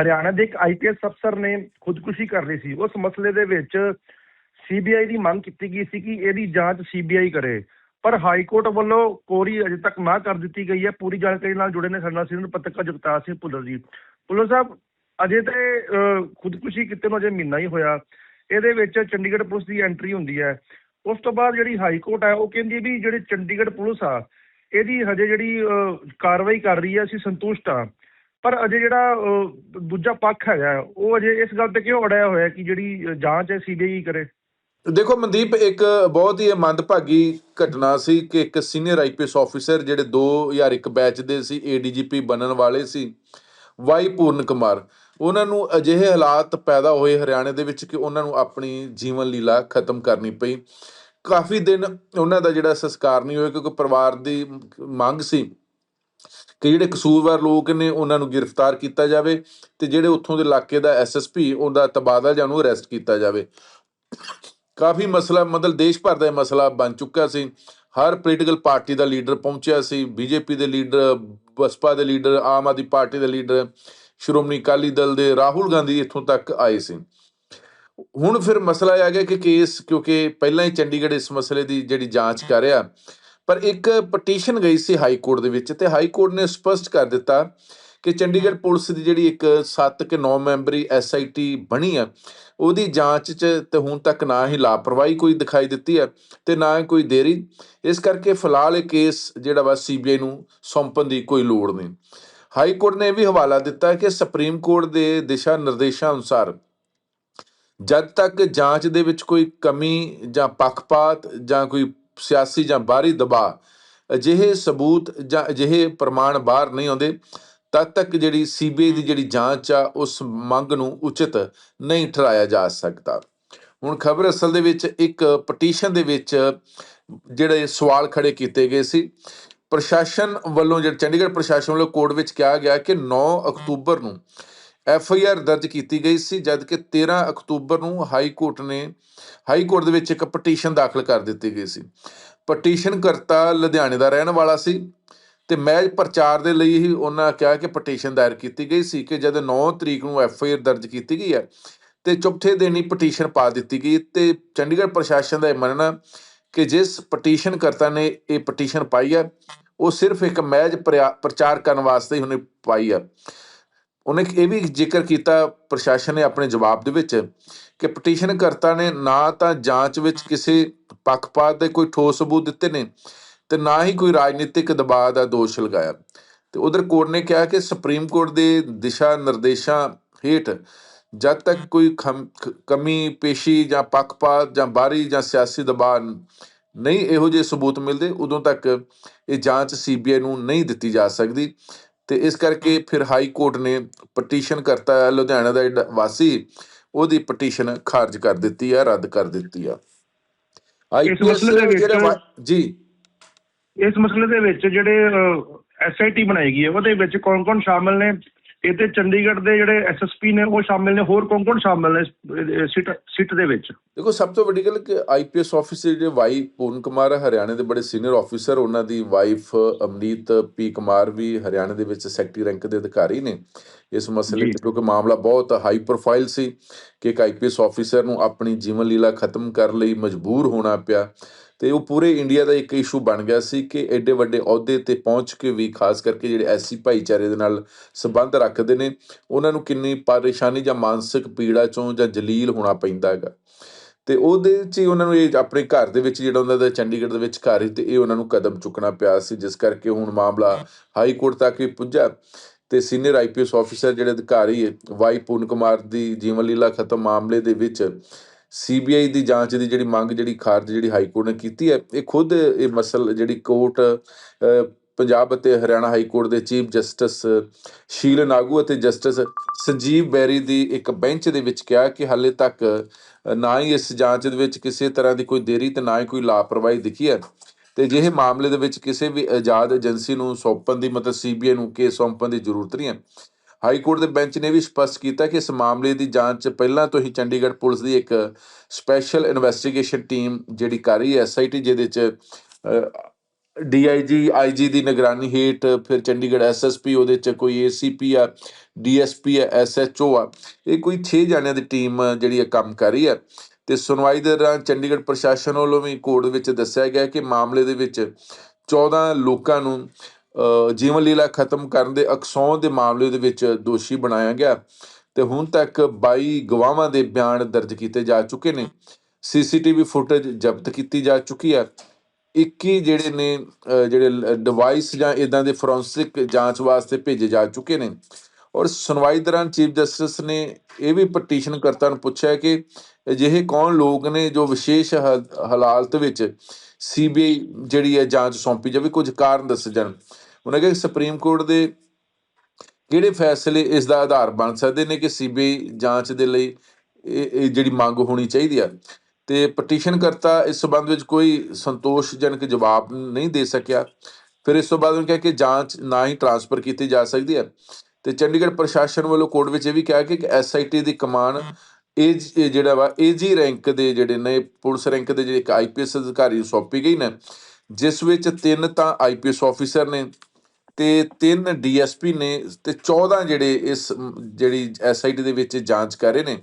ਹਰਿਆਣਾ ਦੇ ਇੱਕ ਆਈਪੀਐਸ ਅਫਸਰ ਨੇ ਖੁਦਕੁਸ਼ੀ ਕਰ ਲਈ ਸੀ। ਉਸ ਮਸਲੇ ਦੇ ਵਿੱਚ ਸੀਬੀਆਈ ਦੀ ਮੰਗ ਕੀਤੀ ਗਈ ਸੀ ਕਿ ਇਹਦੀ ਜਾਂਚ ਸੀਬੀਆਈ ਕਰੇ। ਪਰ ਹਾਈ ਕੋਰਟ ਵੱਲੋਂ ਕੋਰੀ ਅਜੇ ਤੱਕ ਨਾ ਕਰ ਦਿੱਤੀ ਗਈ ਹੈ। ਪੂਰੀ ਜਾਣਕਾਰੀ ਨਾਲ ਜੁੜੇ ਨੇ ਸਾਡੇ ਨਾਲ ਪੱਤਰਕਾਰ ਜਗਤਾਰ ਸਿੰਘ ਭੁੱਲਰ ਜੀ। ਭੁੱਲਰ ਸਾਹਿਬ ਅਜੇ ਤੇ ਅਹ, ਖੁਦਕੁਸ਼ੀ ਕਿਤੇ ਨੂੰ ਅਜੇ ਮਹੀਨਾ ਹੀ ਹੋਇਆ। ਇਹਦੇ ਵਿੱਚ ਚੰਡੀਗੜ੍ਹ ਪੁਲਿਸ ਦੀ ਐਂਟਰੀ ਹੁੰਦੀ ਹੈ। ਉਸ ਤੋਂ ਬਾਅਦ ਜਿਹੜੀ ਹਾਈ ਕੋਰਟ ਹੈ ਉਹ ਕਹਿੰਦੀ ਹੈ ਵੀ ਜਿਹੜੀ ਚੰਡੀਗੜ੍ਹ ਪੁਲਿਸ ਆ ਇਹਦੀ ਹਜੇ ਜਿਹੜੀ ਕਾਰਵਾਈ ਕਰ ਰਹੀ ਹੈ ਅਸੀਂ ਸੰਤੁਸ਼ਟ ਆ ਪਰ ਅਜੇ ਜਿਹੜਾ ਅਹ, ਦੂਜਾ ਪੱਖ ਹੈਗਾ ਉਹ ਅਜੇ ਇਸ ਗੱਲ ਤੇ ਕਿਉਂ ਅੜਿਆ ਹੋਇਆ ਕਿ ਜਿਹੜੀ ਜਾਂਚ ਹੈ ਸੀਬੀਆਈ ਕਰੇ? ਦੇਖੋ ਮਨਦੀਪ ਇੱਕ ਬਹੁਤ ਹੀ ਮੰਦਭਾਗੀ ਘਟਨਾ ਸੀ ਕਿ ਇੱਕ ਸੀਨੀਅਰ ਆਈਪੀਐਸ ਆਫੀਸਰ ਜਿਹੜੇ 2001 ਬੈਚ ਦੇ ਸੀ ਏਡੀਜੀਪੀ ਬਣਨ ਵਾਲੇ ਸੀ ਵਾਈ ਪੂਰਨ ਕੁਮਾਰ। ਉਹਨਾਂ ਨੂੰ ਅਜਿਹੇ ਹਾਲਾਤ ਪੈਦਾ ਹੋਏ ਹਰਿਆਣੇ ਦੇ ਵਿੱਚ ਕਿ ਉਹਨਾਂ ਨੂੰ ਆਪਣੀ ਜੀਵਨ ਲੀਲਾ ਖਤਮ ਕਰਨੀ ਪਈ। ਕਾਫੀ ਦਿਨ ਉਹਨਾਂ ਦਾ ਜਿਹੜਾ ਸੰਸਕਾਰ ਨਹੀਂ ਹੋਇਆ ਕਿਉਂਕਿ ਪਰਿਵਾਰ ਦੀ ਮੰਗ ਸੀ ਕਿ ਜਿਹੜੇ ਕਸੂਰਵਾਰ ਲੋਕ ਨੇ, ਉਹਨਾਂ ਨੂੰ ਗ੍ਰਿਫਤਾਰ ਕੀਤਾ ਜਾਵੇ ਤੇ ਜਿਹੜੇ ਉੱਥੋਂ ਦੇ ਇਲਾਕੇ ਦਾ ਐਸਐਸਪੀ ਉਹਦਾ ਤਬਾਦਲਾ ਜਾਂ ਉਹਨੂੰ ਅਰੈਸਟ ਕੀਤਾ ਜਾਵੇ। ਕਾਫੀ ਮਸਲਾ, ਮਤਲਬ ਦੇਸ਼ ਭਰ ਦਾ ਇਹ ਮਸਲਾ ਬਣ ਚੁੱਕਾ ਸੀ। ਹਰ ਪੋਲੀਟੀਕਲ ਪਾਰਟੀ ਦਾ ਲੀਡਰ ਪਹੁੰਚਿਆ ਸੀ। ਬੀਜੇਪੀ ਦੇ ਲੀਡਰ ਬਸਪਾ ਦੇ ਲੀਡਰ ਆਮ ਆਦਮੀ ਪਾਰਟੀ ਦੇ ਲੀਡਰ ਸ਼੍ਰੋਮਣੀ ਅਕਾਲੀ ਦਲ ਦੇ ਰਾਹੁਲ ਗਾਂਧੀ ਇੱਥੋਂ ਤੱਕ ਆਏ ਸੀ। ਹੁਣ ਫਿਰ ਮਸਲਾ ਇਹ ਆ ਗਿਆ ਕਿ ਕੇਸ ਕਿਉਂਕਿ ਪਹਿਲਾਂ ਹੀ ਚੰਡੀਗੜ੍ਹ ਇਸ ਮਸਲੇ ਦੀ ਜਿਹੜੀ ਜਾਂਚ ਕਰ ਰਿਹਾ। ਪਰ ਇੱਕ ਪਟੀਸ਼ਨ ਗਈ ਸੀ ਹਾਈ ਕੋਰਟ ਦੇ ਵਿੱਚ ਤੇ ਹਾਈ ਕੋਰਟ ਨੇ ਸਪਸ਼ਟ ਕਰ ਦਿੱਤਾ ਕਿ ਚੰਡੀਗੜ੍ਹ ਪੁਲਿਸ ਦੀ ਜਿਹੜੀ ਇੱਕ 7 ਕਿ 9 ਮੈਂਬਰੀ ਐਸਆਈਟੀ ਬਣੀ ਆ ਉਹਦੀ ਜਾਂਚ 'ਚ ਤੇ ਹੁਣ ਤੱਕ ਨਾ ਹੀ ਲਾਪਰਵਾਹੀ ਕੋਈ ਦਿਖਾਈ ਦਿੱਤੀ ਹੈ ਤੇ ਨਾ ਹੀ ਕੋਈ ਦੇਰੀ। ਇਸ ਕਰਕੇ ਫਿਲਹਾਲ ਇਹ ਕੇਸ ਜਿਹੜਾ ਵਾ ਸੀਬੀਆਈ ਨੂੰ ਸੌਂਪਣ ਦੀ ਕੋਈ ਲੋੜ ਨਹੀਂ। ਹਾਈ ਕੋਰਟ ਨੇ ਇਹ ਵੀ ਹਵਾਲਾ ਦਿੱਤਾ ਕਿ ਸੁਪਰੀਮ ਕੋਰਟ ਦੇ ਦਿਸ਼ਾ ਨਿਰਦੇਸ਼ਾਂ ਅਨੁਸਾਰ ਜਦ ਤੱਕ ਜਾਂਚ ਦੇ ਵਿੱਚ ਕੋਈ ਕਮੀ ਜਾਂ ਪੱਖਪਾਤ ਜਾਂ ਕੋਈ ਸਿਆਸੀ ਜਾਂ ਬਾਹਰੀ ਦਬਾਅ ਅਜਿਹੇ ਸਬੂਤ ਜਾਂ ਅਜਿਹੇ ਪ੍ਰਮਾਣ ਬਾਹਰ ਨਹੀਂ ਆਉਂਦੇ ਤਦ ਤੱਕ ਜਿਹੜੀ ਸੀਬੀਆਈ ਦੀ ਜਿਹੜੀ ਜਾਂਚ ਆ ਉਸ ਮੰਗ ਨੂੰ ਉਚਿਤ ਨਹੀਂ ਠਹਿਰਾਇਆ ਜਾ ਸਕਦਾ। ਹੁਣ ਖਬਰ ਅਸਲ ਦੇ ਵਿੱਚ ਇੱਕ ਪਟੀਸ਼ਨ ਦੇ ਵਿੱਚ ਜਿਹੜੇ ਸਵਾਲ ਖੜੇ ਕੀਤੇ ਗਏ ਸੀ। ਪ੍ਰਸ਼ਾਸਨ ਵੱਲੋਂ ਜਿਹੜਾ ਚੰਡੀਗੜ੍ਹ ਪ੍ਰਸ਼ਾਸਨ ਵੱਲੋਂ ਕੋਰਟ ਵਿੱਚ ਕਿਹਾ ਗਿਆ ਕਿ 9 ਅਕਤੂਬਰ ਨੂੰ ਐਫ ਆਈ ਆਰ ਦਰਜ ਕੀਤੀ ਗਈ ਸੀ ਜਦ ਕਿ 13 ਅਕਤੂਬਰ ਨੂੰ ਹਾਈ ਕੋਰਟ ਨੇ, ਹਾਈ ਕੋਰਟ ਦੇ ਵਿੱਚ ਇੱਕ ਪਟੀਸ਼ਨ ਦਾਖਲ ਕਰ ਦਿੱਤੀ ਗਈ ਸੀ। ਪਟੀਸ਼ਨ ਕਰਤਾ ਲੁਧਿਆਣੇ ਦਾ ਰਹਿਣ ਵਾਲਾ ਸੀ ਤੇ ਮੈਚ ਪ੍ਰਚਾਰ ਦੇ ਲਈ ਹੀ ਉਹਨਾਂ ਕਿਹਾ ਕਿ ਪਟੀਸ਼ਨ ਦਾਇਰ ਕੀਤੀ ਗਈ ਸੀ ਕਿ ਜਦ 9 ਤਰੀਕ ਨੂੰ ਐਫ ਆਈ ਆਰ ਦਰਜ ਕੀਤੀ ਗਈ ਹੈ ਤੇ ਚੌਥੇ ਦਿਨ ਹੀ ਪਟੀਸ਼ਨ ਪਾ ਦਿੱਤੀ ਗਈ ਤੇ ਚੰਡੀਗੜ੍ਹ ਪ੍ਰਸ਼ਾਸਨ ਦਾ ਇਹ ਮੰਨਣਾ ਕਿ ਜਿਸ ਪਟੀਸ਼ਨ ਕਰਤਾ ਨੇ ਇਹ ਪਟੀਸ਼ਨ ਪਾਈ ਹੈ, ਉਹ ਸਿਰਫ ਇੱਕ ਮੈਚ ਪ੍ਰਚਾਰ ਕਰਨ ਵਾਸਤੇ ਹੀ ਉਹਨੇ ਪਾਈ ਹੈ। ਉਹਨੇ ਇਹ ਵੀ ਜ਼ਿਕਰ ਕੀਤਾ ਪ੍ਰਸ਼ਾਸਨ ਨੇ ਆਪਣੇ ਜਵਾਬ ਦੇ ਵਿੱਚ ਕਿ ਪਟੀਸ਼ਨ ਕਰਤਾ ਨੇ, ਨਾ ਤਾਂ ਜਾਂਚ ਵਿੱਚ ਕਿਸੇ ਪੱਖਪਾਤ ਦੇ ਕੋਈ ਠੋਸ ਸਬੂਤ ਦਿੱਤੇ ਨੇ ਤੇ ਨਾ ਹੀ ਕੋਈ ਰਾਜਨੀਤਿਕ ਦਬਾਅ ਦਾ ਦੋਸ਼ ਲਗਾਇਆ। ਤੇ ਉਧਰ ਕੋਰਟ ਨੇ ਕਿਹਾ ਕਿ ਸੁਪਰੀਮ ਕੋਰਟ ਦੇ ਦਿਸ਼ਾ ਨਿਰਦੇਸ਼ਾਂ ਹੇਠ ਜਦ ਤੱਕ ਕੋਈ ਖਮ- ਕਮੀ ਪੇਸ਼ੀ ਜਾਂ ਪੱਖਪਾਤ ਜਾਂ ਬਾਹਰੀ ਜਾਂ ਸਿਆਸੀ ਦਬਾਅ ਨਹੀਂ ਇਹੋ ਜਿਹੇ ਸਬੂਤ ਮਿਲਦੇ, ਉਦੋਂ ਤੱਕ ਇਹ ਜਾਂਚ ਸੀਬੀਆਈ ਨੂੰ ਨਹੀਂ ਦਿੱਤੀ ਜਾ ਸਕਦੀ। ਤੇ ਇਸ ਕਰਕੇ ਫਿਰ ਹਾਈ ਕੋਰਟ ਨੇ ਪਟੀਸ਼ਨ ਕਰਤਾ ਲੁਧਿਆਣਾ ਦਾ ਵਾਸੀ ਉਹਦੀ ਪਟੀਸ਼ਨ ਖਾਰਜ ਕਰ ਦਿੱਤੀ ਆ ਰੱਦ ਕਰ ਦਿੱਤੀ ਆ। ਆਈਪੀਐਸ ਦੇ ਵਿੱਚ- ਜਿਹੜੇ ਜੀ। ਇਸ ਮਸਲੇ ਦੇ ਵਿੱਚ ਜਿਹੜੇ ਐਸਆਈਟੀ ਬਣਾਈ ਗਈ ਹੈ ਉਹਦੇ ਵਿੱਚ ਕੌਣ-ਕੌਣ ਸ਼ਾਮਲ ਨੇ? ਇਹਦੇ ਚੰਡੀਗੜ੍ਹ ਦੇ ਜਿਹੜੇ ਐਸਐਸਪੀ ਨੇ ਉਹ ਸ਼ਾਮਿਲ ਨੇ ਹੋਰ ਕੌਣ-ਕੌਣ ਸ਼ਾਮਿਲ ਨੇ ਸਿੱਟ ਸਿੱਟ ਦੇ ਵਿੱਚ? ਦੇਖੋ ਸਭ ਤੋਂ ਵੱਡੀ ਗੱਲ ਕਿ ਆਈਪੀਐਸ ਆਫੀਸਰ ਜਿਹੜੇ ਵਾਈ ਪੂਰਨ ਕੁਮਾਰ ਹਰਿਆਣੇ ਦੇ ਬੜੇ ਸੀਨੀਅਰ ਆਫੀਸਰ ਉਹਨਾਂ ਦੀ ਵਾਈਫ ਅਮਨੀਤ ਪੀ ਕੁਮਾਰ ਵੀ ਹਰਿਆਣੇ ਦੇ ਵਿੱਚ ਸੈਕਟਰੀ ਰੈਂਕ ਦੇ ਅਧਿਕਾਰੀ ਨੇ। ਇਸ ਮਸਲੇ। ਤੇ ਕਿਉਂਕਿ ਮਾਮਲਾ ਬਹੁਤ ਹਾਈ ਪ੍ਰੋਫਾਈਲ ਸੀ ਕਿ ਇੱਕ ਆਈਪੀਐਸ ਆਫੀਸਰ ਨੂੰ ਆਪਣੀ ਜੀਵਨ ਲੀਲਾ ਖਤਮ ਕਰਨ ਲਈ ਮਜਬੂਰ ਹੋਣਾ ਪਿਆ। ਤੇ ਉਹ ਪੂਰੇ ਇੰਡੀਆ ਦਾ ਇੱਕ ਇਸ਼ੂ ਬਣ ਗਿਆ ਸੀ ਕਿ ਐਡੇ ਵੱਡੇ ਅਹੁਦੇ ਤੇ ਪਹੁੰਚ ਕੇ ਵੀ ਖਾਸ ਕਰਕੇ ਜਿਹੜੇ ਐਸੀ ਭਾਈਚਾਰੇ ਦੇ ਨਾਲ ਸੰਬੰਧ ਰੱਖਦੇ ਨੇ, ਉਹਨਾਂ ਨੂੰ ਕਿੰਨੀ ਪਰੇਸ਼ਾਨੀ ਜਾਂ ਮਾਨਸਿਕ ਪੀੜਾ ਚੋਂ ਜਾਂ ਜਲੀਲ ਹੋਣਾ ਪੈਂਦਾ ਹੈਗਾ। ਤੇ ਉਹਦੇ 'ਚ ਹੀ ਉਹਨਾਂ ਨੂੰ ਇਹ ਆਪਣੇ ਘਰ ਦੇ ਵਿੱਚ ਜਿਹੜਾ ਉਹਨਾਂ ਦਾ ਚੰਡੀਗੜ੍ਹ ਦੇ ਵਿੱਚ ਘਰ ਸੀ ਤੇ ਇਹ ਉਹਨਾਂ ਨੂੰ ਕਦਮ ਚੁੱਕਣਾ ਪਿਆ ਸੀ, ਜਿਸ ਕਰਕੇ ਹੁਣ ਮਾਮਲਾ ਹਾਈ ਕੋਰਟ ਤੱਕ ਵੀ ਪੁੱਜਾ ਤੇ ਸੀਨੀਅਰ ਆਈਪੀਐਸ ਆਫੀਸਰ ਜਿਹੜੇ ਅਧਿਕਾਰੀ ਵਾਈ ਪੂਰਨ ਕੁਮਾਰ ਦੀ ਜੀਵਨ ਲੀਲਾ ਖਤਮ ਮਾਮਲੇ ਦੇ ਵਿੱਚ ਸੀਬੀਆਈ ਦੀ ਜਾਂਚ ਦੀ ਜਿਹੜੀ ਮੰਗ ਜਿਹੜੀ ਖਾਰਜ ਜਿਹੜੀ ਹਾਈ ਕੋਰਟ ਨੇ ਕੀਤੀ ਹੈ, ਇਹ ਖੁਦ ਇਹ ਮਸਲ ਜਿਹੜੀ ਕੋਰਟ ਪੰਜਾਬ ਅਤੇ ਹਰਿਆਣਾ ਹਾਈ ਕੋਰਟ ਦੇ ਚੀਫ ਜਸਟਿਸ ਸ਼ੀਲ ਨਾਗੂ ਅਤੇ ਜਸਟਿਸ ਸੰਜੀਵ ਬੈਰੀ ਦੀ ਇੱਕ ਬੈਂਚ ਦੇ ਵਿੱਚ ਕਿਹਾ ਕਿ ਹਾਲੇ ਤੱਕ ਨਾ ਹੀ ਇਸ ਜਾਂਚ ਦੇ ਵਿੱਚ ਕਿਸੇ ਤਰ੍ਹਾਂ ਦੀ ਕੋਈ ਦੇਰੀ ਤੇ ਨਾ ਹੀ ਕੋਈ ਲਾਪਰਵਾਹੀ ਦਿਖੀ ਹੈ। ਤੇ ਜਿਹੇ ਮਾਮਲੇ ਦੇ ਵਿੱਚ ਕਿਸੇ ਵੀ ਆਜ਼ਾਦ ਏਜੰਸੀ ਨੂੰ ਸੌਂਪਣ ਦੀ ਮਤਲਬ ਸੀਬੀਆਈ ਨੂੰ ਕੇਸ ਸੌਂਪਣ ਦੀ ਜ਼ਰੂਰਤ ਨਹੀਂ ਹੈ ਹਾਈ ਕੋਰਟ ਦੇ ਬੈਂਚ ਨੇ ਵੀ ਸਪਸ਼ਟ ਕੀਤਾ ਕਿ ਇਸ ਮਾਮਲੇ ਦੀ ਜਾਂਚ ਪਹਿਲਾਂ ਤੋਂ ਹੀ ਚੰਡੀਗੜ੍ਹ ਪੁਲਿਸ ਦੀ ਇੱਕ ਸਪੈਸ਼ਲ ਇਨਵੈਸਟੀਗੇਸ਼ਨ ਟੀਮ ਜਿਹੜੀ ਕਰ ਰਹੀ ਹੈ ਐਸਆਈਟੀ ਜਿਹਦੇ ਚ ਅ, ਡੀਆਈਜੀ ਆਈਜੀ ਦੀ ਨਿਗਰਾਨੀ ਹੇਠ ਫਿਰ ਚੰਡੀਗੜ੍ਹ ਐਸਐਸਪੀ ਉਹਦੇ ਚ ਕੋਈ ਏਸੀਪੀ ਆ ਡੀਐਸਪੀ ਆ ਐਸਐਚਓ ਆ ਇਹ ਕੋਈ 6 ਜਣਿਆਂ ਦੀ ਟੀਮ ਜਿਹੜੀ ਇਹ ਕੰਮ ਕਰ ਰਹੀ ਹੈ। ਤੇ ਸੁਣਵਾਈ ਦੇ ਦੌਰਾਨ ਚੰਡੀਗੜ੍ਹ ਪ੍ਰਸ਼ਾਸਨ ਵੱਲੋਂ ਵੀ ਕੋਰਟ ਵਿੱਚ ਦੱਸਿਆ ਗਿਆ ਕਿ ਮਾਮਲੇ ਦੇ ਵਿੱਚ 14 ਲੋਕਾਂ ਨੂੰ ਜੀਵਨ ਲੀਲਾ ਖਤਮ ਕਰਨ ਦੇ ਅਕਸੌਂ ਦੇ ਮਾਮਲੇ ਦੇ ਵਿੱਚ ਦੋਸ਼ੀ ਬਣਾਇਆ ਗਿਆ ਤੇ ਹੁਣ ਤੱਕ 22 ਗਵਾਹਾਂ ਦੇ ਬਿਆਨ ਦਰਜ ਕੀਤੇ ਜਾ ਚੁੱਕੇ ਨੇ। ਸੀਸੀਟੀਵੀ ਫੁਟੇਜ ਜ਼ਬਤ ਕੀਤੀ ਜਾ ਚੁੱਕੀ ਹੈ। 21 ਜਿਹੜੇ ਨੇ ਜਿਹੜੇ ਡਿਵਾਈਸ ਜਾਂ ਇਦਾਂ ਦੇ ਫੋਰੈਂਸਿਕ ਜਾਂਚ ਵਾਸਤੇ ਭੇਜੇ ਜਾ ਚੁੱਕੇ ਨੇ। ਔਰ ਸੁਣਵਾਈ ਦੌਰਾਨ ਚੀਫ ਜਸਟਿਸ ਨੇ ਇਹ ਵੀ ਪਟੀਸ਼ਨ ਕਰਤਾ ਨੂੰ ਪੁੱਛਿਆ ਕਿ ਅਜਿਹੇ ਕੌਣ ਲੋਕ ਨੇ ਜੋ ਵਿਸ਼ੇਸ਼ ਹਾ- ਹਾਲਾਤ ਵਿੱਚ ਸੀਬੀਆਈ ਜਿਹੜੀ ਹੈ ਜਾਂਚ ਸੌਂਪੀ ਜਾਵੇ, ਕੁਝ ਕਾਰਨ ਦੱਸੇ ਜਾਣ। ਉਹਨਾਂ ਕਿਹਾ ਕਿ ਸੁਪਰੀਮ ਕੋਰਟ ਦੇ ਕਿਹੜੇ ਫੈਸਲੇ ਇਸ ਦਾ ਆਧਾਰ ਬਣ ਸਕਦੇ ਨੇ ਕਿ ਸੀਬੀਆਈ ਜਾਂਚ ਦੇ ਲਈ ਇਹ ਜਿਹੜੀ ਮੰਗ ਹੋਣੀ ਚਾਹੀਦੀ ਆ? ਤੇ ਪਟੀਸ਼ਨ ਕਰਤਾ ਇਸ ਸਬੰਧ ਵਿੱਚ ਕੋਈ ਸੰਤੋਸ਼ਜਨਕ ਜਵਾਬ ਨਹੀਂ ਦੇ ਸਕਿਆ। ਫਿਰ ਇਸ ਤੋਂ ਬਾਅਦ ਉਹਨੇ ਕਿਹਾ ਕਿ ਜਾਂਚ ਨਾ ਹੀ ਟਰਾਂਸਫਰ ਕੀਤੀ ਜਾ ਸਕਦੀ ਹੈ ਤੇ ਚੰਡੀਗੜ੍ਹ ਪ੍ਰਸ਼ਾਸਨ ਵੱਲੋਂ ਕੋਰਟ ਵਿੱਚ ਇਹ ਵੀ ਕਿਹਾ ਕਿ ਐਸਆਈਟੀ ਦੀ ਕਮਾਨ ਇਹ ਜਿਹੜਾ ਵਾ ਏਜੀ ਰੈਂਕ ਦੇ ਜਿਹੜੇ ਨੇ ਪੁਲਿਸ ਰੈਂਕ ਦੇ ਜਿਹੜੇ ਇੱਕ ਆਈਪੀਐਸ ਅਧਿਕਾਰੀ ਨੂੰ ਸੌਂਪੀ ਗਈ ਨੇ ਜਿਸ ਵਿੱਚ ਤਿੰਨ ਤਾਂ ਆਈਪੀਐਸ ਆਫੀਸਰ ਨੇ ਤੇ ਤਿੰਨ ਡੀਐਸਪੀ ਨੇ ਤੇ 14 ਜਿਹੜੇ ਇਸ ਜਿਹੜੀ ਐਸਆਈਟੀ ਦੇ ਵਿੱਚ ਜਾਂਚ ਕਰ ਰਹੇ ਨੇ।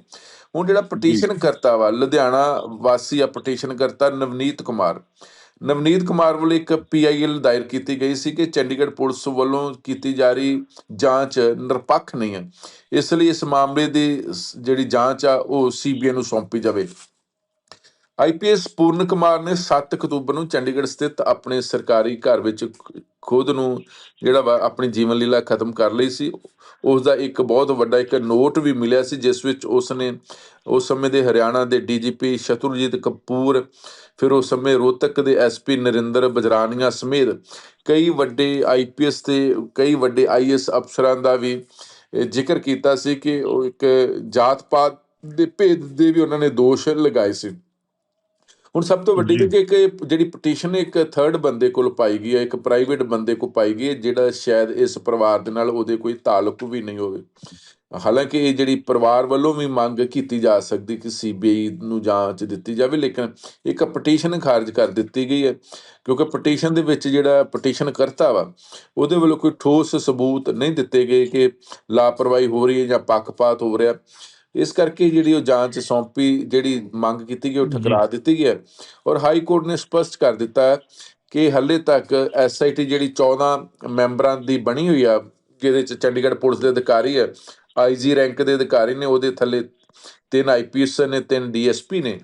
ਹੁਣ ਜਿਹੜਾ ਪਟੀਸ਼ਨ ਕਰਤਾ ਵਾ ਲੁਧਿਆਣਾ ਵਾਸੀ ਆ ਪਟੀਸ਼ਨ ਕਰਤਾ ਨਵਨੀਤ ਕੁਮਾਰ। ਨਵਨੀਤ ਕੁਮਾਰ ਵੱਲੋਂ ਇੱਕ ਪੀਆਈਐਲ ਦਾਇਰ ਕੀਤੀ ਗਈ ਸੀ ਕਿ ਚੰਡੀਗੜ੍ਹ ਪੁਲਿਸ ਵੱਲੋਂ ਕੀਤੀ ਜਾ ਰਹੀ ਜਾਂਚ ਨਿਰਪੱਖ ਨਹੀਂ ਹੈ। ਇਸ ਲਈ ਇਸ ਮਾਮਲੇ ਦੀ ਜਿਹੜੀ ਜਾਂਚ ਆ ਉਹ ਸੀਬੀਆਈ ਨੂੰ ਸੌਂਪੀ ਜਾਵੇ। ਆਈਪੀਐਸ ਪੂਰਨ ਕੁਮਾਰ ਨੇ 7 ਅਕਤੂਬਰ ਨੂੰ ਚੰਡੀਗੜ੍ਹ ਸਥਿਤ ਆਪਣੇ ਸਰਕਾਰੀ ਘਰ ਵਿੱਚ ਖੁਦ ਨੂੰ ਜਿਹੜਾ ਵਾ ਆਪਣੀ ਜੀਵਨ ਲੀਲਾ ਖਤਮ ਕਰ ਲਈ ਸੀ। ਉਸ ਦਾ ਇੱਕ ਬਹੁਤ ਵੱਡਾ ਇੱਕ ਨੋਟ ਵੀ ਮਿਲਿਆ ਸੀ, ਜਿਸ ਵਿੱਚ ਉਸ ਨੇ ਉਸ ਸਮੇਂ ਦੇ ਹਰਿਆਣਾ ਦੇ ਡੀਜੀਪੀ ਸ਼ਤਰੁਜੀਤ ਕਪੂਰ, ਫਿਰ ਉਸ ਸਮੇਂ ਰੋਹਤਕ ਦੇ ਐਸਪੀ ਨਰਿੰਦਰ ਬਜਰਾਨੀਆ ਸਮੇਤ ਕਈ ਵੱਡੇ ਆਈਪੀਐਸ ਤੇ ਕਈ ਵੱਡੇ ਆਈਐਸ ਅਫਸਰਾਂ ਦਾ ਵੀ ਜ਼ਿਕਰ ਕੀਤਾ ਸੀ ਕਿ ਉਹ ਇੱਕ ਜਾਤ ਪਾਤ ਦੇ ਭੇਦ ਦੇ ਵੀ ਉਹਨਾਂ ਨੇ ਦੋਸ਼ ਲਗਾਏ ਸੀ। ਹੁਣ ਸਭ ਤੋਂ ਵੱਡੀ। ਕਿ ਕਿ ਜਿਹੜੀ ਪਟੀਸ਼ਨ ਇੱਕ ਥਰਡ ਬੰਦੇ ਕੋਲ ਪਾਈ ਗਈ ਹੈ ਇੱਕ ਪ੍ਰਾਈਵੇਟ ਬੰਦੇ ਕੋਲ ਪਾਈ ਗਈ ਹੈ ਜਿਹੜਾ ਸ਼ਾਇਦ ਇਸ ਪਰਿਵਾਰ ਦੇ ਨਾਲ ਉਹਦੇ ਕੋਈ ਤਾਲੁਕ ਵੀ ਨਹੀਂ ਹੋਵੇ ਹਾਲਾਂਕਿ ਇਹ ਜਿਹੜੀ ਪਰਿਵਾਰ ਵੱਲੋਂ ਵੀ ਮੰਗ ਕੀਤੀ ਜਾ ਸਕਦੀ ਕਿ ਸੀਬੀਆਈ ਨੂੰ ਜਾਂਚ ਦਿੱਤੀ ਜਾਵੇ ਲੇਕਿਨ ਇੱਕ ਪਟੀਸ਼ਨ ਖਾਰਜ ਕਰ ਦਿੱਤੀ ਗਈ ਹੈ ਕਿਉਂਕਿ ਪਟੀਸ਼ਨ ਦੇ ਵਿੱਚ ਜਿਹੜਾ ਪਟੀਸ਼ਨ ਕਰਤਾ ਵਾ ਉਹਦੇ ਵੱਲੋਂ ਕੋਈ ਠੋਸ ਸਬੂਤ ਨਹੀਂ ਦਿੱਤੇ ਗਏ ਕਿ ਲਾਪਰਵਾਹੀ ਹੋ ਰਹੀ ਹੈ ਜਾਂ ਪੱਖਪਾਤ ਹੋ ਰਿਹਾ ਇਸ ਕਰਕੇ ਜਿਹੜੀ ਉਹ ਜਾਂਚ ਸੌਂਪੀ ਜਿਹੜੀ ਮੰਗ ਕੀਤੀ ਗਈ ਉਹ ਠੁਕਰਾ ਦਿੱਤੀ ਗਈ ਹੈ। ਔਰ ਹਾਈ ਕੋਰਟ ਨੇ ਸਪਸ਼ਟ ਕਰ ਦਿੱਤਾ ਹੈ ਕਿ ਹੱਲੇ ਤੱਕ ਐਸਆਈਟੀ ਜਿਹੜੀ 14 ਮੈਂਬਰਾਂ ਦੀ ਬਣੀ ਹੋਈ ਆ ਜਿਹਦੇ ਚ ਚੰਡੀਗੜ੍ਹ ਪੁਲਿਸ ਦੇ ਅਧਿਕਾਰੀ ਹੈ ਆਈਜੀ ਰੈਂਕ ਦੇ ਅਧਿਕਾਰੀ ਨੇ ਉਹਦੇ ਥੱਲੇ ਤਿੰਨ ਆਈਪੀਐਸ ਨੇ ਤਿੰਨ ਡੀਐਸਪੀ ਨੇ।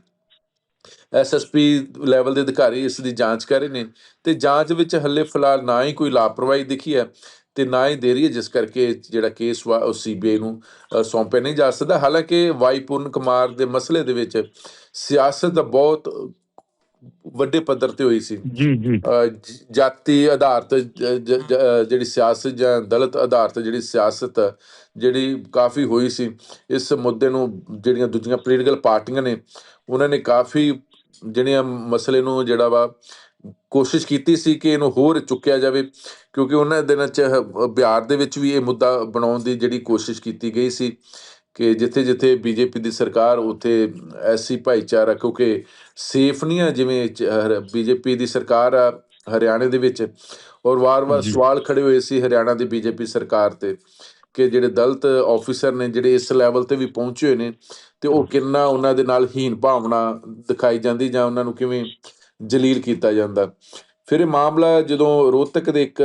ਐਸਐਸਪੀ ਲੈਵਲ ਦੇ ਅਧਿਕਾਰੀ ਇਸ ਦੀ ਜਾਂਚ ਕਰ ਰਹੇ ਨੇ ਤੇ ਜਾਂਚ ਵਿੱਚ ਹੱਲੇ ਫਿਲਹਾਲ ਨਾ ਹੀ ਕੋਈ ਲਾਪਰਵਾਹੀ ਦਿਖੀ ਹੈ। ਤੇ ਨਾ ਹੀ ਦੇਰੀ ਹੈ ਜਿਸ ਕਰਕੇ ਜਿਹੜਾ ਕੇਸ ਵਾ ਉਹ ਸੀਬੀਆਈ ਨੂੰ ਸੌਂਪਿਆ ਨਹੀਂ ਜਾ ਸਕਦਾ। ਹਾਲਾਂਕਿ ਵਾਈ ਪੂਰਨ ਕੁਮਾਰ ਦੇ ਮਸਲੇ ਦੇ ਵਿੱਚ ਸਿਆਸਤ ਬਹੁਤ ਵੱਡੇ ਪੱਧਰ ਤੇ ਹੋਈ ਸੀ। ਜੀ ਜੀ। ਜਾਤੀ ਆਧਾਰਿਤ ਜਿਹੜੀ ਸਿਆਸਤ ਜਾਂ ਦਲਿਤ ਆਧਾਰਿਤ ਜਿਹੜੀ ਸਿਆਸਤ ਜਿਹੜੀ ਕਾਫੀ ਹੋਈ ਸੀ ਇਸ ਮੁੱਦੇ ਨੂੰ ਜਿਹੜੀਆਂ ਦੂਜੀਆਂ ਪੋਲੀਟੀਕਲ ਪਾਰਟੀਆਂ ਨੇ ਉਹਨਾਂ ਨੇ ਕਾਫੀ ਜਿਹੜੀਆਂ ਮਸਲੇ ਨੂੰ ਜਿਹੜਾ ਵਾ ਕੋਸ਼ਿਸ਼ ਕੀਤੀ ਸੀ ਕਿ ਇਹਨੂੰ ਹੋਰ ਚੁੱਕਿਆ ਜਾਵੇ ਕਿਉਂਕਿ ਉਹਨਾਂ ਦਿਨਾਂ 'ਚ ਬਿਹਾਰ ਦੇ ਵਿੱਚ ਵੀ ਇਹ ਮੁੱਦਾ ਬਣਾਉਣ ਦੀ ਜਿਹੜੀ ਕੋਸ਼ਿਸ਼ ਕੀਤੀ ਗਈ ਸੀ ਕਿ ਜਿੱਥੇ ਜਿੱਥੇ ਬੀਜੇਪੀ ਦੀ ਸਰਕਾਰ ਉੱਥੇ ਐਸੀ ਭਾਈਚਾਰਾ ਕਿਉਂਕਿ ਸੇਫ ਨਹੀਂ ਆ ਜਿਵੇਂ ਬੀਜੇਪੀ ਦੀ ਸਰਕਾਰ ਆ ਹਰਿਆਣੇ ਦੇ ਵਿੱਚ ਔਰ ਵਾਰ-ਵਾਰ। ਸਵਾਲ ਖੜੇ ਹੋਏ ਸੀ ਹਰਿਆਣਾ ਦੀ ਬੀਜੇਪੀ ਸਰਕਾਰ ਤੇ ਕਿ ਜਿਹੜੇ ਦਲਿਤ ਆਫੀਸਰ ਨੇ ਜਿਹੜੇ ਇਸ ਲੈਵਲ ਤੇ ਵੀ ਪਹੁੰਚੇ ਹੋਏ ਨੇ ਤੇ ਉਹ ਕਿੰਨਾ ਉਹਨਾਂ ਦੇ ਨਾਲ ਹੀਨ ਭਾਵਨਾ ਦਿਖਾਈ ਜਾਂਦੀ ਜਾਂ ਉਹਨਾਂ ਨੂੰ ਕਿਵੇਂ ਜਲੀਲ ਕੀਤਾ ਜਾਂਦਾ। ਫਿਰ ਇਹ ਮਾਮਲਾ ਜਦੋਂ ਰੋਹਤਕ ਦੇ ਇੱਕ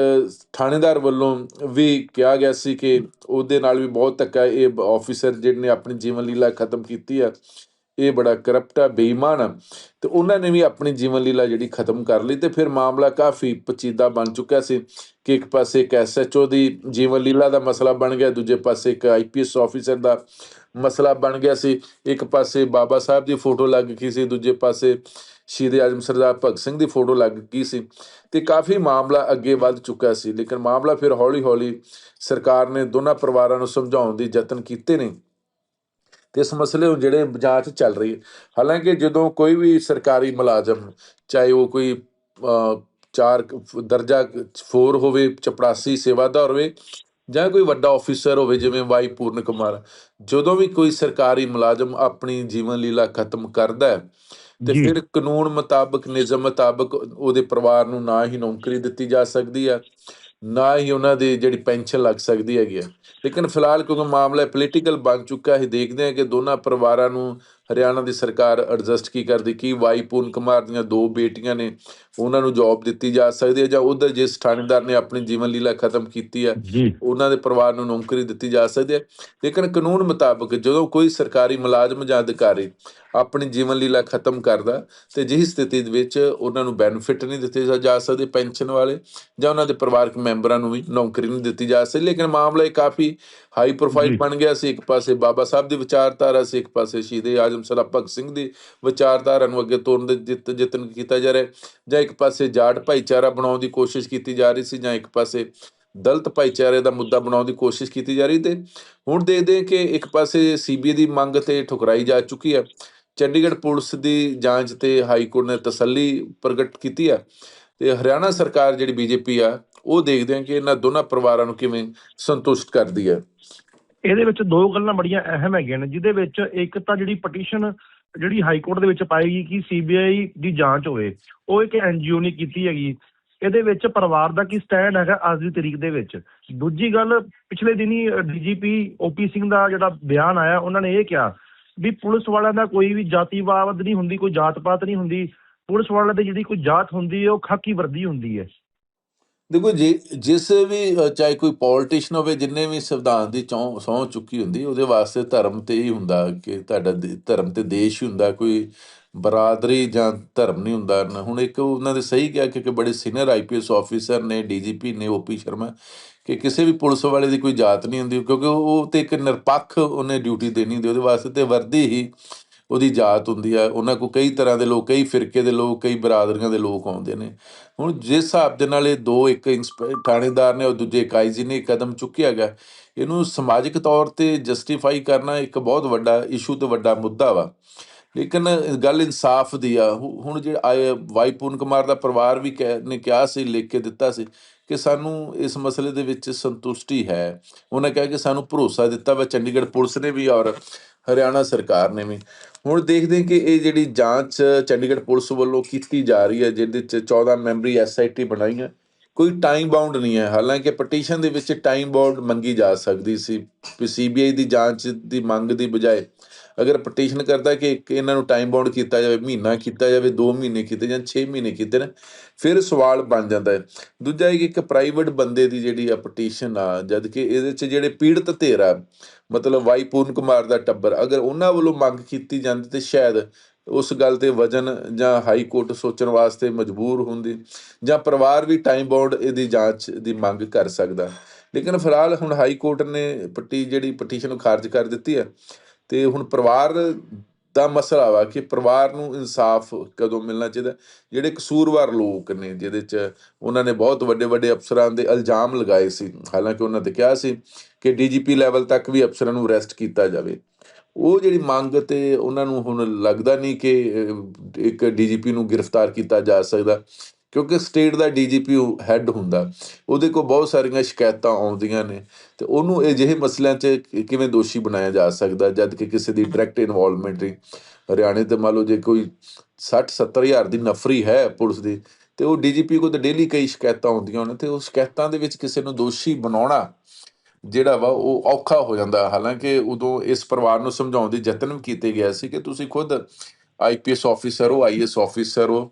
ਥਾਣੇਦਾਰ ਵੱਲੋਂ ਵੀ ਕਿਹਾ ਗਿਆ ਸੀ ਕਿ ਉਹਦੇ ਨਾਲ ਵੀ ਬਹੁਤ ਧੱਕਾ ਇਹ ਆਫੀਸਰ ਜਿਹੜੇ ਨੇ ਆਪਣੀ ਜੀਵਨ ਲੀਲਾ ਖਤਮ ਕੀਤੀ ਆ, ਇਹ ਬੜਾ ਕਰਪਟ ਆ, ਬੇਈਮਾਨ ਆ। ਤੇ ਉਹਨਾਂ ਨੇ ਵੀ ਆਪਣੀ ਜੀਵਨ ਲੀਲਾ ਜਿਹੜੀ ਖਤਮ ਕਰ ਲਈ ਤੇ ਫਿਰ ਮਾਮਲਾ ਕਾਫੀ ਪਚੀਦਾ ਬਣ ਚੁੱਕਿਆ ਸੀ ਕਿ ਇੱਕ ਪਾਸੇ ਇੱਕ ਐਸਐਚਓ ਦੀ ਜੀਵਨ ਲੀਲਾ ਦਾ ਮਸਲਾ ਬਣ ਗਿਆ, ਦੂਜੇ ਪਾਸੇ ਇੱਕ ਆਈਪੀਐਸ ਆਫੀਸਰ ਦਾ ਮਸਲਾ ਬਣ ਗਿਆ ਸੀ। ਇੱਕ ਪਾਸੇ ਬਾਬਾ ਸਾਹਿਬ ਦੀ ਫੋਟੋ ਲੱਗ ਗਈ ਸੀ, ਦੂਜੇ ਪਾਸੇ ਸ਼ਹੀਦ ਆਜ਼ਮ ਸਰਦਾਰ ਭਗਤ ਸਿੰਘ ਦੀ ਫੋਟੋ ਲੱਗ ਗਈ ਸੀ ਤੇ ਕਾਫੀ ਮਾਮਲਾ ਅੱਗੇ ਵੱਧ ਚੁੱਕਾ ਸੀ, ਲੇਕਿਨ ਮਾਮਲਾ ਫਿਰ ਹੌਲੀ-ਹੌਲੀ ਸਰਕਾਰ ਨੇ ਦੋਨਾਂ ਪਰਿਵਾਰਾਂ ਨੂੰ ਸਮਝਾਉਣ ਦੀ ਯਤਨ ਕੀਤੇ ਨੇ। ਤੇ ਇਸ ਮਸਲੇ ਨੂੰ ਜਿਹੜੇ ਜਾਂਚ ਚੱਲ ਰਹੀ ਹੈ, ਹਾਲਾਂਕਿ ਜਦੋਂ ਕੋਈ ਵੀ ਸਰਕਾਰੀ ਮੁਲਾਜ਼ਮ, ਚਾਹੇ ਉਹ ਕੋਈ ਚਾਰ ਦਰਜਾ 4 ਹੋਵੇ, ਚਪੜਾਸੀ ਸੇਵਾਦਾਰ ਹੋਵੇ ਜਾਂ ਕੋਈ ਵੱਡਾ ਆਫੀਸਰ ਹੋਵੇ ਜਿਵੇਂ ਵਾਈ ਪੂਰਨ ਕੁਮਾਰ ਜਦੋਂ ਵੀ ਕੋਈ ਸਰਕਾਰੀ ਮੁਲਾਜ਼ਮ ਆਪਣੀ ਜੀਵਨ ਲੀਲਾ ਖਤਮ ਕਰਦਾ ਹੈ ਤੇ। ਫਿਰ ਕਾਨੂੰਨ ਮੁਤਾਬਕ ਨਿਯਮ ਮੁਤਾਬਕ ਉਹਦੇ ਪਰਿਵਾਰ ਨੂੰ ਨਾ ਹੀ ਨੌਕਰੀ ਦਿੱਤੀ ਜਾ ਸਕਦੀ ਹੈ ਨਾ ਹੀ ਉਹਨਾਂ ਦੀ ਜਿਹੜੀ ਪੈਨਸ਼ਨ ਲੱਗ ਸਕਦੀ ਹੈਗੀ ਹੈ ਲੇਕਿਨ ਫਿਲਹਾਲ ਕਿਉਂਕਿ ਮਾਮਲਾ ਪੋਲੀਟੀਕਲ ਬਣ ਚੁੱਕਾ ਹੈ ਦੇਖਦੇ ਹਾਂ ਕਿ ਦੋਨਾਂ ਪਰਿਵਾਰਾਂ ਨੂੰ ਹਰਿਆਣਾ ਦੀ ਸਰਕਾਰ ਐਡਜਸਟ ਕੀ ਕਰਦੀ? ਕੀ ਵਾਈ ਪੂਰਨ ਕੁਮਾਰ ਦੀਆਂ ਦੋ ਬੇਟੀਆਂ ਨੇ ਉਹਨਾਂ ਨੂੰ ਜੌਬ ਦਿੱਤੀ ਜਾ ਸਕਦੀ ਹੈ ਜਾਂ ਉਧਰ ਜਿਸ ਥਾਣੇਦਾਰ ਨੇ ਆਪਣੀ ਜੀਵਨ ਲੀਲਾ ਖਤਮ ਕੀਤੀ ਹੈ ਉਹਨਾਂ ਦੇ ਪਰਿਵਾਰ ਨੂੰ ਨੌਕਰੀ ਦਿੱਤੀ ਜਾ ਸਕਦੀ ਹੈ? ਲੇਕਿਨ ਕਾਨੂੰਨ ਮੁਤਾਬਕ ਜਦੋਂ ਕੋਈ ਸਰਕਾਰੀ ਮੁਲਾਜ਼ਮ ਜਾਂ ਅਧਿਕਾਰੀ ਆਪਣੀ ਜੀਵਨ ਲੀਲਾ ਖਤਮ ਕਰਦਾ ਤੇ ਜਿਹੀ ਸਥਿਤੀ ਦੇ ਵਿੱਚ ਉਹਨਾਂ ਨੂੰ ਬੈਨੀਫਿਟ ਨਹੀਂ ਦਿੱਤੇ ਜਾ- ਜਾ ਸਕਦੇ ਪੈਨਸ਼ਨ ਵਾਲੇ ਜਾਂ ਉਹਨਾਂ ਦੇ ਪਰਿਵਾਰਕ ਮੈਂਬਰਾਂ ਨੂੰ ਵੀ ਨੌਕਰੀ ਨਹੀਂ ਦਿੱਤੀ ਜਾ ਸਕਦੀ। ਲੇਕਿਨ ਮਾਮਲਾ ਇਹ ਕਾਫੀ ਹਾਈ ਪ੍ਰੋਫਾਈਲ। ਬਣ ਗਿਆ ਸੀ ਇੱਕ ਪਾਸੇ ਬਾਬਾ ਸਾਹਿਬ ਦੀ ਵਿਚਾਰਧਾਰਾ ਸੀ ਇੱਕ ਪਾਸੇ ਸ਼ਹੀਦ ਆਜਮ ਸਰਦਾਰ ਭਗਤ ਸਿੰਘ ਦੀ ਵਿਚਾਰਧਾਰਾ ਨੂੰ ਅੱਗੇ ਤੋਰਨ ਦੇ ਜਿੱਤ ਯਤਨ ਕੀਤਾ ਜਾ ਰਿਹਾ ਜਾਂ ਇੱਕ ਪਾਸੇ ਜਾਟ ਭਾਈਚਾਰਾ ਬਣਾਉਣ ਦੀ ਕੋਸ਼ਿਸ਼ ਕੀਤੀ ਜਾ ਰਹੀ ਸੀ ਜਾਂ ਇੱਕ ਪਾਸੇ ਦਲਿਤ ਭਾਈਚਾਰੇ ਦਾ ਮੁੱਦਾ ਬਣਾਉਣ ਦੀ ਕੋਸ਼ਿਸ਼ ਕੀਤੀ ਜਾ ਰਹੀ ਤੇ ਹੁਣ ਦੇਖਦੇ ਹਾਂ ਕਿ ਇੱਕ ਪਾਸੇ ਸੀਬੀਆਈ ਦੀ ਮੰਗ ਤੇ ਠੁਕਰਾਈ ਜਾ ਚੁੱਕੀ ਹੈ। ਚੰਡੀਗੜ੍ਹ ਪੁਲਿਸ ਦੀ ਜਾਂਚ ਤੇ ਹਾਈ ਕੋਰਟ ਨੇ ਤਸੱਲੀ ਪ੍ਰਗਟ ਕੀਤੀ ਹੈ। ਤੇ ਹਰਿਆਣਾ ਸਰਕਾਰ ਜਿਹੜੀ ਬੀਜੇਪੀ ਆ ਉਹ ਦੇਖਦੇ ਹਾਂ ਕਿ ਇਹਨਾਂ ਦੋਨਾਂ ਪਰਿਵਾਰਾਂ ਨੂੰ ਕਿਵੇਂ ਸੰਤੁਸ਼ਟ ਕਰਦੀ ਹੈ। ਇਹਦੇ ਵਿੱਚ ਦੋ ਗੱਲਾਂ ਬੜੀਆਂ ਅਹਿਮ ਹੈਗੀਆਂ ਨੇ, ਜਿਹਦੇ ਵਿੱਚ ਇੱਕ ਤਾਂ ਜਿਹੜੀ ਪਟੀਸ਼ਨ ਜਿਹੜੀ ਹਾਈ ਕੋਰਟ ਦੇ ਵਿੱਚ ਪਾਏਗੀ ਕਿ ਸੀਬੀਆਈ ਦੀ ਜਾਂਚ ਹੋਵੇ, ਉਹ ਇੱਕ ਐਨਜੀਓ ਨੇ ਕੀਤੀ ਹੈਗੀ। ਇਹਦੇ ਵਿੱਚ ਪਰਿਵਾਰ ਦਾ ਕੀ ਸਟੈਂਡ ਹੈਗਾ ਅੱਜ ਦੀ ਤਰੀਕ ਦੇ ਵਿੱਚ। ਦੂਜੀ ਗੱਲ, ਪਿਛਲੇ ਦਿਨੀ ਡੀਜੀਪੀ ਓਪੀ ਸਿੰਘ ਦਾ ਜਿਹੜਾ ਬਿਆਨ ਆਇਆ, ਉਹਨਾਂ ਨੇ ਇਹ ਕਿਹਾ ਵੀ ਪੁਲਿਸ ਵਾਲਿਆਂ ਦਾ ਕੋਈ ਵੀ ਜਾਤੀਵਾਦ ਨਹੀਂ ਹੁੰਦੀ, ਕੋਈ ਜਾਤ ਪਾਤ ਨਹੀਂ ਹੁੰਦੀ। ਪੁਲਿਸ ਵਾਲਿਆਂ ਦੀ ਜਿਹੜੀ ਕੋਈ ਜਾਤ ਹੁੰਦੀ ਹੈ, ਉਹ ਖਾਕੀ ਵਰਦੀ ਹੁੰਦੀ ਹੈ। ਦੇਖੋ ਜੀ, ਜਿਸ ਵੀ ਚਾਹੇ ਕੋਈ ਪੋਲੀਟੀਸ਼ੀਅਨ ਹੋਵੇ, ਜਿੰਨੇ ਵੀ ਸੰਵਿਧਾਨ ਦੀ ਚੌਂ, ਸਹੁੰ ਚੁੱਕੀ ਹੁੰਦੀ, ਉਹਦੇ ਵਾਸਤੇ ਧਰਮ ਤੇ ਹੀ ਹੁੰਦਾ ਕਿ ਤੁਹਾਡਾ ਦੇ- ਧਰਮ ਤੇ ਦੇਸ਼ ਹੀ ਹੁੰਦਾ, ਕੋਈ ਬਰਾਦਰੀ ਜਾਂ ਧਰਮ ਨਹੀਂ ਹੁੰਦਾ। ਹੁਣ ਇੱਕ ਉਹਨਾਂ ਦੇ ਸਹੀ ਕਿਹਾ ਕਿ ਕਿ ਬੜੇ ਸੀਨੀਅਰ ਆਈਪੀਐਸ ਆਫੀਸਰ ਨੇ ਡੀਜੀਪੀ ਨੇ ਓਪੀ ਸ਼ਰਮਾ ਕਿ ਕਿਸੇ ਵੀ ਪੁਲਿਸ ਵਾਲੇ ਦੀ ਕੋਈ ਜਾਤ ਨਹੀਂ ਹੁੰਦੀ, ਕਿਉਂਕਿ ਉਹ ਤੇ ਇੱਕ ਨਿਰਪੱਖ ਉਹਨੇ ਡਿਊਟੀ ਦੇਣੀ ਹੁੰਦੀ, ਉਹਦੇ ਵਾਸਤੇ ਤੇ ਵਰਦੀ ਹੀ ਉਹਦੀ ਜਾਤ ਹੁੰਦੀ ਆ ਉਹਨਾਂ ਕੋਲ ਕਈ ਤਰ੍ਹਾਂ ਦੇ ਲੋਕ, ਕਈ ਫਿਰਕੇ ਦੇ ਲੋਕ, ਕਈ ਬਰਾਦਰੀਆਂ ਦੇ ਲੋਕ ਆਉਂਦੇ ਨੇ। ਹੁਣ ਜਿਸ ਹਿਸਾਬ ਦੇ ਨਾਲ ਇਹ ਦੋ ਇੱਕ ਇੰਸਪੈ ਥਾਣੇਦਾਰ ਨੇ ਔਰ ਦੂਜੇ ਇਕਾਈ ਜੀ ਨੇ ਕਦਮ ਚੁੱਕਿਆ ਗਿਆ ਇਹਨੂੰ ਸਮਾਜਿਕ ਤੌਰ ਤੇ ਜਸਟੀਫਾਈ ਕਰਨਾ ਇੱਕ ਬਹੁਤ ਵੱਡਾ ਇਸ਼ੂ ਤੇ ਵੱਡਾ ਮੁੱਦਾ ਵਾ। ਲੇਕਿਨ ਗੱਲ ਇਨਸਾਫ ਦੀ ਆ ਹੁਣ ਜਿਹੜਾ ਆਏ ਵਾਈ ਕੁਮਾਰ ਦਾ ਪਰਿਵਾਰ ਵੀ ਕਹਿ- ਨੇ ਕਿਹਾ ਸੀ, ਲਿਖ ਕੇ ਦਿੱਤਾ ਸੀ ਕਿ ਸਾਨੂੰ ਇਸ ਮਸਲੇ ਦੇ ਵਿੱਚ ਸੰਤੁਸ਼ਟੀ ਹੈ। ਉਹਨਾਂ ਕਿਹਾ ਕਿ ਸਾਨੂੰ ਭਰੋਸਾ ਦਿੱਤਾ ਵਾ, ਚੰਡੀਗੜ੍ਹ ਪੁਲਿਸ ਨੇ ਵੀ ਔਰ ਹਰਿਆਣਾ ਸਰਕਾਰ ਨੇ ਵੀ। ਹੁਣ ਦੇਖਦੇ ਹਾਂ ਕਿ ਇਹ ਜਿਹੜੀ ਜਾਂਚ ਚੰਡੀਗੜ੍ਹ ਪੁਲਿਸ ਵੱਲੋਂ ਕੀਤੀ ਜਾ ਰਹੀ ਹੈ, ਜਿਹਦੇ ਚ 14 ਮੈਂਬਰੀ ਐਸਆਈਟੀ ਬਣਾਈ ਹੈ ਕੋਈ ਟਾਈਮ ਬਾਉਂਡ ਨਹੀਂ ਹੈ। ਹਾਲਾਂਕਿ ਪਟੀਸ਼ਨ ਦੇ ਵਿੱਚ ਟਾਈਮ ਬਾਉਂਡ ਮੰਗੀ ਜਾ ਸਕਦੀ ਸੀ। ਵੀ ਸੀਬੀਆਈ ਦੀ ਜਾਂਚ ਦੀ ਮੰਗ ਦੀ ਬਜਾਏ ਅਗਰ ਪਟੀਸ਼ਨ ਕਰਦਾ ਕਿ ਇਹਨਾਂ ਨੂੰ ਟਾਈਮ ਬਾਉਂਡ ਕੀਤਾ ਜਾਵੇ, ਮਹੀਨਾ ਕੀਤਾ ਜਾਵੇ 2 ਮਹੀਨੇ ਕੀਤੇ ਜਾਂ 6 ਮਹੀਨੇ ਕੀਤੇ ਨੇ, ਫਿਰ ਸਵਾਲ ਬਣ ਜਾਂਦਾ ਹੈ। ਦੂਜਾ ਇਹ ਕਿ ਇੱਕ ਪ੍ਰਾਈਵੇਟ ਬੰਦੇ ਦੀ ਜਿਹੜੀ ਆ ਪਟੀਸ਼ਨ ਆ, ਜਦ ਕਿ ਇਹਦੇ ਚ ਜਿਹੜੇ ਪੀੜਤ ਧੇਰਾ, ਮਤਲਬ ਵਾਈ ਪੂਰਨ ਕੁਮਾਰ ਦਾ ਟੱਬਰ, ਅਗਰ ਉਹਨਾਂ ਵੱਲੋਂ ਮੰਗ ਕੀਤੀ ਜਾਂਦੀ ਤੇ ਸ਼ਾਇਦ ਉਸ ਗੱਲ ਤੇ ਵਜਨ ਜਾਂ ਹਾਈ ਕੋਰਟ ਸੋਚਣ ਵਾਸਤੇ ਮਜਬੂਰ ਹੁੰਦੀ, ਜਾਂ ਪਰਿਵਾਰ ਵੀ ਟਾਈਮ ਬਾਉਂਡ ਇਹਦੀ ਜਾਂਚ ਦੀ ਮੰਗ ਕਰ ਸਕਦਾ। ਲੇਕਿਨ ਫਿਲਹਾਲ ਹੁਣ ਹਾਈ ਕੋਰਟ ਨੇ ਪੱਟੀ ਜਿਹੜੀ ਪਟੀਸ਼ਨ ਖਾਰਜ ਕਰ ਦਿੱਤੀ ਹੈ ਤੇ ਹੁਣ ਪਰਿਵਾਰ ਦਾ ਮਸਲਾ ਵਾ ਕਿ ਪਰਿਵਾਰ ਨੂੰ ਇਨਸਾਫ ਕਦੋਂ ਮਿਲਣਾ ਚਾਹੀਦਾ? ਜਿਹੜੇ ਕਸੂਰਵਾਰ ਲੋਕ ਨੇ ਜਿਹਦੇ ਚ ਉਹਨਾਂ ਨੇ ਬਹੁਤ ਵੱਡੇ ਵੱਡੇ ਅਫਸਰਾਂ ਦੇ ਇਲਜ਼ਾਮ ਲਗਾਏ ਸੀ। ਹਾਲਾਂਕਿ ਉਹਨਾਂ ਤੇ ਕਿਹਾ ਸੀ ਕਿ ਡੀਜੀਪੀ ਲੈਵਲ ਤੱਕ ਵੀ ਅਫਸਰਾਂ ਨੂੰ ਅਰੈਸਟ ਕੀਤਾ ਜਾਵੇ। ਉਹ ਜਿਹੜੀ ਮੰਗ ਤੇ ਉਹਨਾਂ ਨੂੰ ਹੁਣ ਲੱਗਦਾ ਨਹੀਂ ਕਿ ਅਹ, ਇੱਕ ਡੀਜੀਪੀ ਨੂੰ ਗ੍ਰਿਫਤਾਰ ਕੀਤਾ ਜਾ ਸਕਦਾ। ਕਿਉਂਕਿ ਸਟੇਟ ਦਾ ਡੀਜੀਪੀ ਹੈੱਡ ਹੁੰਦਾ, ਉਹਦੇ ਕੋਲ ਬਹੁਤ ਸਾਰੀਆਂ ਸ਼ਿਕਾਇਤਾਂ ਆਉਂਦੀਆਂ ਨੇ, ਤੇ ਉਹਨੂੰ ਅਜਿਹੇ ਮਸਲਿਆਂ 'ਚ ਕਿਵੇਂ ਦੋਸ਼ੀ ਬਣਾਇਆ ਜਾ ਸਕਦਾ, ਜਦ ਕਿ ਕਿਸੇ ਦੀ ਡਾਇਰੈਕਟ ਇਨਵੋਲਵਮੈਂਟ ਨਹੀਂ। ਹਰਿਆਣੇ ਤੇ ਮੰਨ ਲਓ ਜੇ ਕੋਈ 60 70 ਹਜ਼ਾਰ ਦੀ ਨਫਰੀ ਹੈ ਪੁਲਿਸ ਦੀ, ਤੇ ਉਹ ਡੀਜੀਪੀ ਕੋਲ ਤਾਂ ਡੇਲੀ ਕਈ ਸ਼ਿਕਾਇਤਾਂ ਆਉਂਦੀਆਂ ਨੇ, ਤੇ ਉਹ ਸ਼ਿਕਾਇਤਾਂ ਦੇ ਵਿੱਚ ਕਿਸੇ ਨੂੰ ਦੋਸ਼ੀ ਬਣਾਉਣਾ ਜਿਹੜਾ ਵਾ ਉਹ ਔਖਾ ਹੋ ਜਾਂਦਾ। ਹਾਲਾਂਕਿ ਉਦੋਂ ਇਸ ਪਰਿਵਾਰ ਨੂੰ ਸਮਝਾਉਣ ਦੇ ਯਤਨ ਵੀ ਕੀਤੇ ਗਿਆ ਸੀ ਕਿ ਤੁਸੀਂ ਖੁਦ ਆਈਪੀਐਸ ਆਫੀਸਰ ਹੋ ਆਈਐਸ ਆਫੀਸਰ ਹੋ।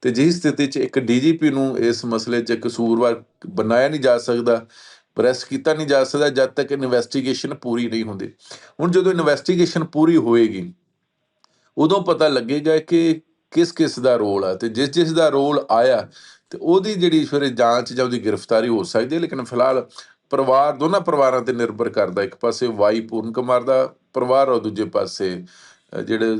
ਤੇ ਜਿਹੀ ਸਥਿਤੀ 'ਚ ਇੱਕ ਡੀਜੀਪੀ ਨੂੰ ਇਸ ਮਸਲੇ 'ਚ ਕਸੂਰਵਾਰ ਬਣਾਇਆ ਨਹੀਂ ਜਾ ਸਕਦਾ, ਪ੍ਰੈਸ ਕੀਤਾ ਨਹੀਂ ਜਾ ਸਕਦਾ, ਜਦ ਤੱਕ ਇਨਵੈਸਟੀਗੇਸ਼ਨ ਪੂਰੀ ਨਹੀਂ ਹੁੰਦੀ। ਹੁਣ ਜਦੋਂ ਇਨਵੈਸਟੀਗੇਸ਼ਨ ਪੂਰੀ ਹੋਏਗੀ, ਉਦੋਂ ਪਤਾ ਲੱਗੇਗਾ ਕਿ ਕਿਸ ਕਿਸ ਦਾ ਰੋਲ ਆ। ਤੇ ਜਿਸ ਜਿਸ ਦਾ ਰੋਲ ਆਇਆ, ਤੇ ਉਹਦੀ ਜਿਹੜੀ ਫਿਰ ਜਾਂਚ ਜਾਂ ਉਹਦੀ ਗ੍ਰਿਫਤਾਰੀ ਹੋ ਸਕਦੀ ਹੈ, ਲੇਕਿਨ ਫਿਲਹਾਲ ਪਰਿਵਾਰ, ਦੋਨਾਂ ਪਰਿਵਾਰਾਂ ਤੇ ਨਿਰਭਰ ਕਰਦਾ। ਇੱਕ ਪਾਸੇ ਵਾਈ ਪੂਰਨ ਕੁਮਾਰ ਦਾ ਪਰਿਵਾਰ ਔਰ ਦੂਜੇ ਪਾਸੇ ਜਿਹੜੇ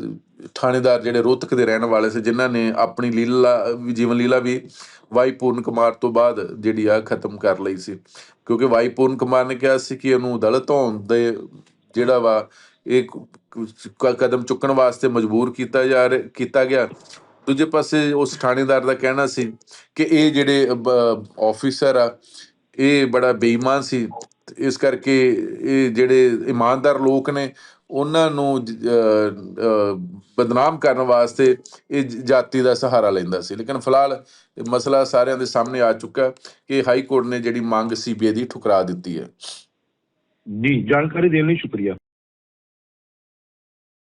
ਥਾਣੇਦਾਰ ਜਿਹੜੇ ਰੋਹਤਕ ਦੇ ਰਹਿਣ ਵਾਲੇ ਸੀ, ਜਿਨ੍ਹਾਂ ਨੇ ਆਪਣੀ ਲੀਲਾ, ਜੀਵਨ ਲੀਲਾ ਵੀ ਵਾਈ ਪੂਰਨ ਕੁਮਾਰ ਤੋਂ ਬਾਅਦ ਜਿਹੜੀ ਆ ਖਤਮ ਕਰ ਲਈ ਸੀ। ਕਿਉਂਕਿ ਵਾਈ ਪੂਰਨ ਕੁਮਾਰ ਨੇ ਕਿਹਾ ਸੀ ਕਿ ਉਹਨੂੰ ਦਲਿਤ ਹੋਣ ਦੇ ਜਿਹੜਾ ਵਾ, ਇਹ ਕਦਮ ਚੁੱਕਣ ਵਾਸਤੇ ਮਜਬੂਰ ਕੀਤਾ ਜਾ ਰਿਹਾ ਕੀਤਾ ਗਿਆ। ਦੂਜੇ ਪਾਸੇ ਉਸ ਥਾਣੇਦਾਰ ਦਾ ਕਹਿਣਾ ਸੀ ਕਿ ਇਹ ਜਿਹੜੇ ਆਫੀਸਰ ਆ, ਇਹ ਬੜਾ ਬੇਈਮਾਨ ਸੀ। ਇਸ ਕਰਕੇ ਇਹ ਜਿਹੜੇ ਇਮਾਨਦਾਰ ਲੋਕ ਨੇ ਉਹਨਾਂ ਨੂੰ ਅਹ, ਅਹ, ਬਦਨਾਮ ਕਰਨ ਵਾਸਤੇ ਇਹ ਜਾਤੀ ਦਾ ਸਹਾਰਾ ਲੈਂਦਾ ਸੀ। ਲੇਕਿਨ ਫਿਲਹਾਲ ਮਸਲਾ ਸਾਰਿਆਂ ਦੇ ਸਾਹਮਣੇ ਆ ਚੁੱਕਾ ਕਿ ਹਾਈ ਕੋਰਟ ਨੇ ਜਿਹੜੀ ਮੰਗ ਸੀਬੀਆਈ ਦੀ ਠੁਕਰਾ ਦਿੱਤੀ ਹੈ। ਜੀ ਜਾਣਕਾਰੀ ਦੇਣ ਲਈ ਸ਼ੁਕਰੀਆ।